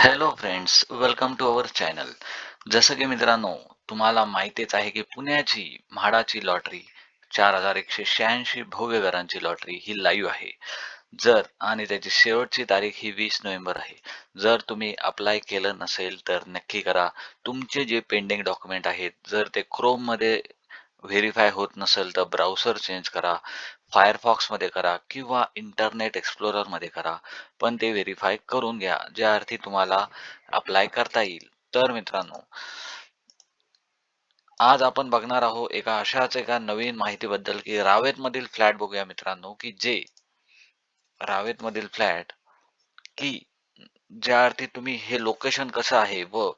Hello friends welcome to our channel जसं की मित्रांनो तुम्हाला माहितीच आहे की पुण्याची म्हाडाची लॉटरी चार हजार एकशे शहाऐंशी भव्य घरांची लॉटरी ही लाईव्ह आहे. जर आणि त्याची शेवटची तारीख ही वीस नोव्हेंबर आहे. जर तुम्ही अप्लाय केलं नसेल तर नक्की करा. तुमचे जे पेंडिंग डॉक्युमेंट आहेत जर ते क्रोममध्ये व्हेरीफाय होत नसेल तर ब्राउझर चेंज करा. फायरफॉक्समध्ये करा किंवा इंटरनेट एक्सप्लोररमध्ये करा. पण ते व्हेरीफाय करून घ्या ज्या अर्थी तुम्हाला अप्लाय करता येईल. तर मित्रांनो आज आपण बघणार आहोत एका अशाच एका नवीन माहितीबद्दल की रावेत मधील फ्लॅट बघूया मित्रांनो की जे रावेत मधील फ्लॅट की ज्या अर्थी तुम्ही हे लोकेशन कसं आहे व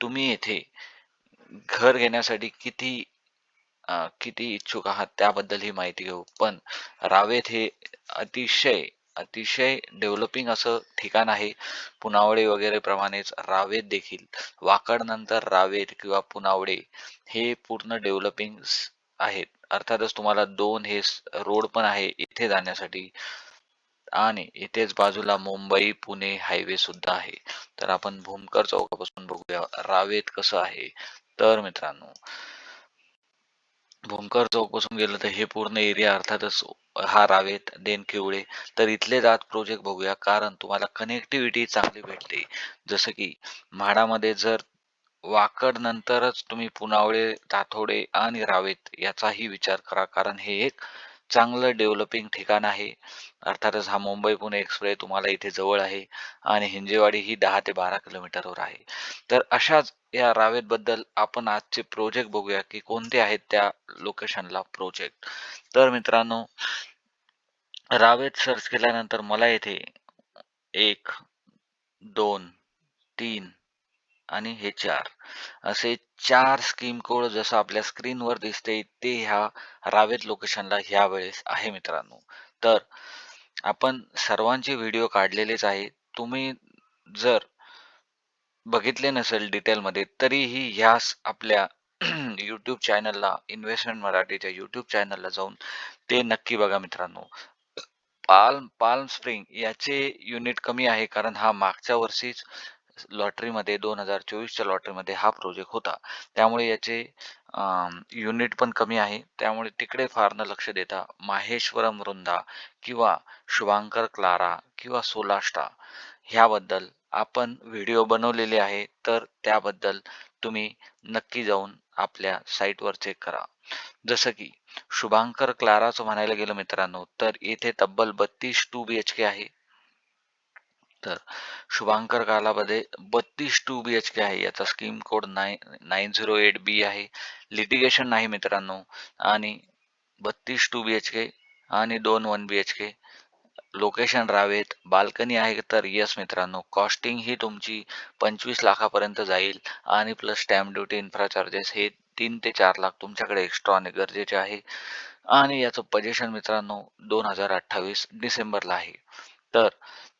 तुम्ही येथे घर घेण्यासाठी किती अ, किती इच्छुक आहात त्याबद्दल ही माहिती घेऊ. पण रावेत हे अतिशय अतिशय डेव्हलपिंग असं ठिकाण आहे. पुनावळे वगैरे प्रमाणेच रावेत देखील. वाकड नंतर रावेत किंवा पुनावळे हे पूर्ण डेव्हलपिंग आहेत. अर्थातच तुम्हाला दोन हे रोड पण आहे इथे जाण्यासाठी. आणि इथेच बाजूला मुंबई पुणे हायवे सुद्धा आहे. तर आपण भूमकर चौकापासून बघूया रावेत कसं आहे. तर मित्रांनो भूमकर चौकपासून गेलं तर हे पूर्ण एरिया अर्थातच हा रावेत देन किवळे तर इथले जात प्रोजेक्ट बघूया. कारण तुम्हाला कनेक्टिव्हिटी चांगली भेटते. जसं की म्हाडामध्ये जर वाकड नंतरच तुम्ही पुनावळे दाथोडे आणि रावेत याचाही विचार करा. कारण हे एक चांगलं डेव्हलपिंग ठिकाण आहे. अर्थातच हा मुंबई पुणे एक्सप्रेस तुम्हाला इथे जवळ आहे आणि हिंजेवाडी ही दहा ते बारा किलोमीटरवर आहे. तर अशाच या रावेत बद्दल आपण आजचे प्रोजेक्ट बघूया की कोणते आहेत त्या लोकेशनला प्रोजेक्ट तर मित्रांनो रावेत सर्च केल्यानंतर मला येथे एक दोन तीन आणि हे चार. असे चार स्कीम कोड जसं आपल्या स्क्रीनवर दिसते ते ह्या रावेत लोकेशनला ह्या वेळेस आहे मित्रांनो. तर आपण सर्वांचे व्हिडिओ काढलेलेच आहे. तुम्ही जर बघितले नसेल डिटेलमध्ये तरीही ह्याच आपल्या यूट्यूब चॅनलला इन्व्हेस्टमेंट मराठीच्या यूट्यूब चॅनलला जाऊन ते नक्की बघा मित्रांनो. पाल्म पाल्म स्प्रिंग याचे युनिट कमी आहे कारण हा मागच्या वर्षीच लॉटरीमध्ये दोन हजार चोवीसच्या लॉटरीमध्ये हा प्रोजेक्ट होता. त्यामुळे याचे युनिट पण कमी आहे. त्यामुळे तिकडे फार न लक्ष देता माहेश्वरम वृंदा किंवा शुभांकर क्लारा किंवा सोलाष्टा ह्याबद्दल आपण व्हिडिओ बनवलेले आहे. तर त्याबद्दल तुम्ही नक्की जाऊन आपल्या साईटवर चेक करा. जसं की शुभांकर क्लाराचं म्हणायला गेलं मित्रांनो तर येथे तब्बल बत्तीस टू बी एच के आहे. तर शुभांकर कालामध्ये बत्तीस टू बी एच के आहे. याचा scheme code nine nine zero eight B आहे. लिटिगेशन नाही मित्रांनो. आणि बत्तीस टू बी एच के आणि दोन one B H K location Ravet. Balcony आहे तर यस मित्रांनो. कॉस्टिंग ही तुमची पंचवीस लाखापर्यंत जाईल. आणि plus stamp duty infra charges हे तीन ते चार लाख तुमच्याकडे एक्स्ट्रा आणि गरजेचे आहे. आणि याचं पजेशन मित्रांनो दोन हजार अठ्ठावीस डिसेंबरला आहे. तर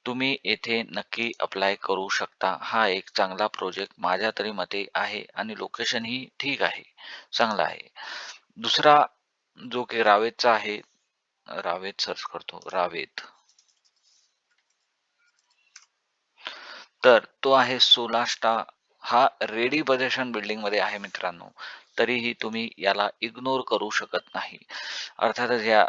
तुम्ही येथे नक्की अप्लाय करू शकता. हा एक चांगला प्रोजेक्ट माझ्या तरी मते आहे आणि लोकेशन ही ठीक आहे. चांगला आहे. दुसरा जो की रावेतचा आहे रावेत सर्च करतो. रावेत. तर तो आहे सोलास्टा हा रेडी पोझिशन बिल्डिंगमध्ये आहे मित्रांनो. तरीही तुम्ही याला इग्नोर करू शकत नाही. अर्थातच या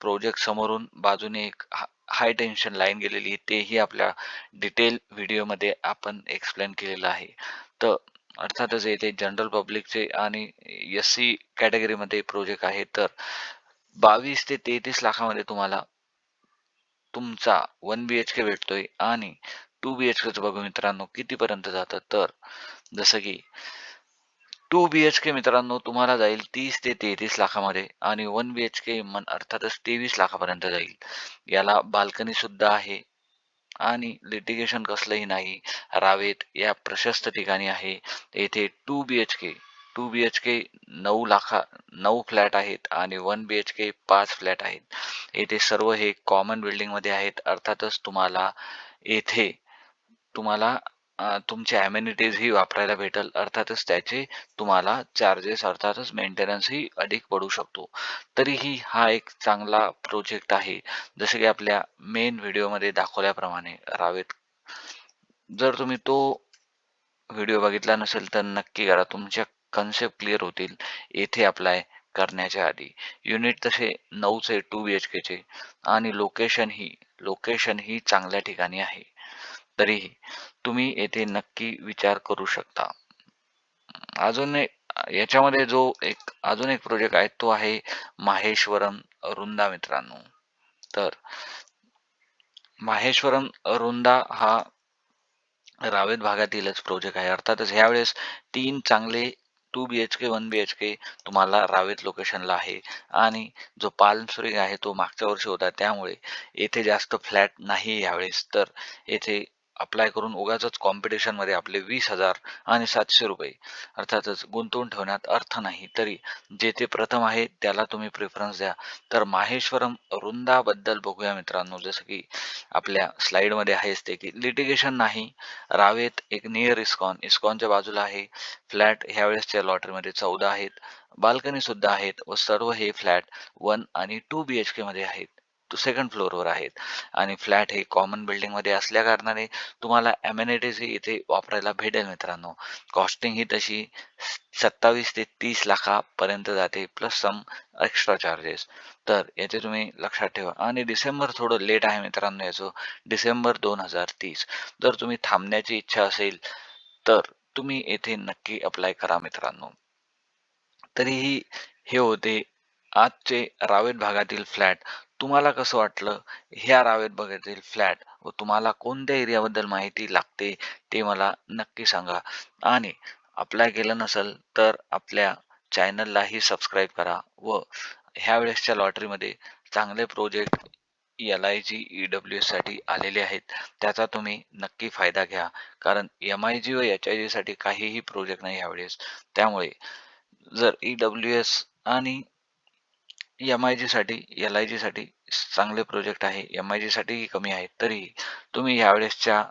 प्रोजेक्ट समोरून बाजूने एक हाय टेन्शन लाईन गेलेली आहे तेही आपल्या डिटेल व्हिडिओमध्ये आपण एक्सप्लेन केलेलं आहे. तर अर्थातच येथे जनरल पब्लिकचे आणि एस सी कॅटेगरीमध्ये प्रोजेक्ट आहे. तर बावीस ते तेहतीस लाखामध्ये तुम्हाला तुमचा वन बी एच के भेटतोय आणि टू बी एच केचं बघू मित्रांनो कितीपर्यंत जातं. तर जसं की टू बी एच के मित्रांनो तुम्हाला जाईल तीस ते तेहतीस लाखामध्ये आणि वन बी एच के मन अर्थातच तेवीस लाखापर्यंत जाईल. याला बाल्कनी सुद्धा आहे आणि लिटिगेशन कसलंही नाही. रावेत या प्रशस्त ठिकाणी आहे. येथे two B H K two B H K नऊ लाखा नऊ फ्लॅट आहेत आणि वन बी एच के पाच फ्लॅट आहेत. येथे सर्व हे कॉमन बिल्डिंगमध्ये आहेत. अर्थातच तुम्हाला येथे तुम्हाला तुमचे ॲम्युनिटीज ही वापरायला भेटेल. अर्थातच त्याचे तुम्हाला चार्जेस अर्थातच मेंटेनन्स ही अधिक पडू शकतो. तरीही हा एक चांगला प्रोजेक्ट आहे. जसे की आपल्या मेन व्हिडिओमध्ये दाखवल्याप्रमाणे रावेत. जर तुम्ही तो व्हिडिओ बघितला नसेल तर नक्की करा. तुमच्या कन्सेप्ट क्लिअर होतील. येथे अप्लाय करण्याच्या आधी. युनिट तसे नऊचे टू बी एच केचे आणि लोकेशन ही लोकेशन ही चांगल्या ठिकाणी आहे. तरीही तुम्ही येथे नक्की विचार करू शकता. अजून याच्यामध्ये जो एक अजून एक प्रोजेक्ट आहे तो आहे माहेश्वरम रुंदा मित्रांनो. तर माहेश्वरम रुंदा हा रावेत भागातीलच प्रोजेक्ट आहे. अर्थातच ह्यावेळेस तीन चांगले two B H K one B H K तुम्हाला रावेत लोकेशनला आहे. आणि जो पाल्म स्प्रिंग आहे तो मागच्या वर्षी होता. त्यामुळे येथे जास्त फ्लॅट नाही यावेळेस तर येथे अप्लाय करून उगाच कॉम्पिटिशनमध्ये आपले वीस हजार आणि सातशे रुपये अर्थातच गुंतवून ठेवण्यात अर्थ नाही. तरी जेथे प्रथम आहे त्याला तुम्ही प्रेफरन्स द्या. तर माहेश्वरम रुंदाबद्दल बघूया मित्रांनो. जसं की आपल्या स्लाइडमध्ये आहेच ते की लिटिगेशन नाही. रावेत एक नियर इस्कॉन इस्कॉनच्या बाजूला आहे. फ्लॅट ह्या वेळेसच्या लॉटरीमध्ये चौदा आहेत. बाल्कनी सुद्धा आहेत व सर्व हे फ्लॅट वन आणि टू बी एच के मध्ये आहेत. सेकंड फ्लोअरवर आहेत. आणि फ्लॅट हे कॉमन बिल्डिंगमध्ये असल्या कारणाने तुम्हाला अमेनिटीज ही इथे वापरायला भेटेल मित्रांनो. कॉस्टिंग ही तशी सत्तावीस ते तीस लाखापर्यंत जाते प्लस सम एक्स्ट्रा चार्जेस तर याचे तुम्ही लक्षात ठेवा. आणि डिसेंबर थोडं लेट आहे मित्रांनो याचं. डिसेंबर दोन हजार तीस. जर तुम्ही थांबण्याची इच्छा असेल तर तुम्ही येथे नक्की अप्लाय करा मित्रांनो. तरीही हे होते आजचे रावेत भागातील फ्लॅट तुम्हाला कसं वाटलं? ह्या रावेत भागातील फ्लॅट. व तुम्हाला कोणत्या एरियाबद्दल माहिती लागते ते मला नक्की सांगा. आणि अप्लाय केलं नसेल तर आपल्या चॅनललाही सबस्क्राईब करा. व ह्यावेळेसच्या लॉटरीमध्ये चांगले project L I G E W एससाठी आलेले आहेत. त्याचा तुम्ही नक्की फायदा घ्या. कारण एम आय जी व एच आय जी साठी काहीही प्रोजेक्ट नाही ह्यावेळेस. त्यामुळे जर ई डब्ल्यू एस आणि एम आय जीसाठी एल आय जीसाठी चांगले प्रोजेक्ट आहे. एम आय जीसाठीही कमी आहेत तरी तुम्ही यावेळेसच्या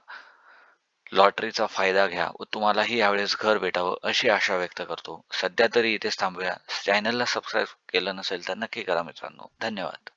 लॉटरीचा फायदा घ्या व तुम्हालाही यावेळेस घर भेटावं अशी आशा व्यक्त करतो. सध्या तरी इथेच थांबूया. चॅनलला सबस्क्राईब केलं नसेल तर नक्की करा मित्रांनो. धन्यवाद.